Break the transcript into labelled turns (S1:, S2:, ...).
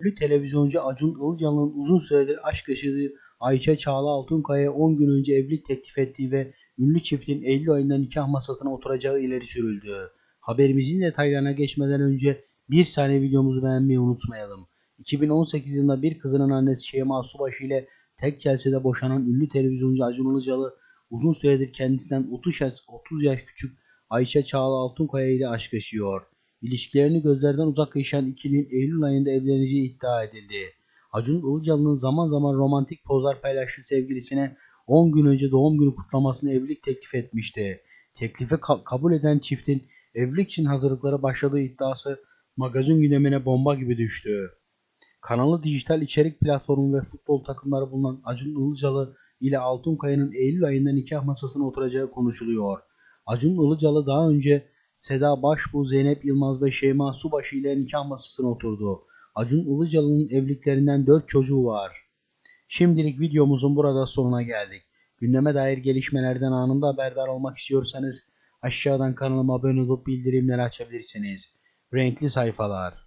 S1: Ünlü televizyoncu Acun Ilıcalı'nın uzun süredir aşk yaşadığı Ayça Çağla Altunkaya'ya 10 gün önce evlilik teklif ettiği ve ünlü çiftin Eylül ayında nikah masasına oturacağı ileri sürüldü. Haberimizin detaylarına geçmeden önce bir saniye videomuzu beğenmeyi unutmayalım. 2018 yılında bir kızının annesi Şeyma Subaşı ile tek celsede boşanan ünlü televizyoncu Acun Ilıcalı uzun süredir kendisinden 30 yaş, 30 yaş küçük Ayşe Çağla Altunkaya ile aşk yaşıyor. İlişkilerini gözlerden uzak yaşayan ikilinin Eylül ayında evleneceği iddia edildi. Acun Ilıcalı'nın zaman zaman romantik pozlar paylaştığı sevgilisine 10 gün önce doğum günü kutlamasını evlilik teklif etmişti. Teklifi ka- kabul eden çiftin evlilik için hazırlıklara başladığı iddiası magazin gündemine bomba gibi düştü. Kanalı dijital içerik platformu ve futbol takımları bulunan Acun Ilıcalı ile Altunkaya'nın Eylül ayında nikah masasına oturacağı konuşuluyor. Acun Ilıcalı daha önce Seda Başbuğ, Zeynep Yılmaz ve Şeyma Subaşı ile nikah masasına oturdu. Acun Ilıcalı'nın evliliklerinden 4 çocuğu var. Şimdilik videomuzun burada sonuna geldik. Gündeme dair gelişmelerden anında haberdar olmak istiyorsanız aşağıdan kanalıma abone olup bildirimleri açabilirsiniz. Renkli sayfalar.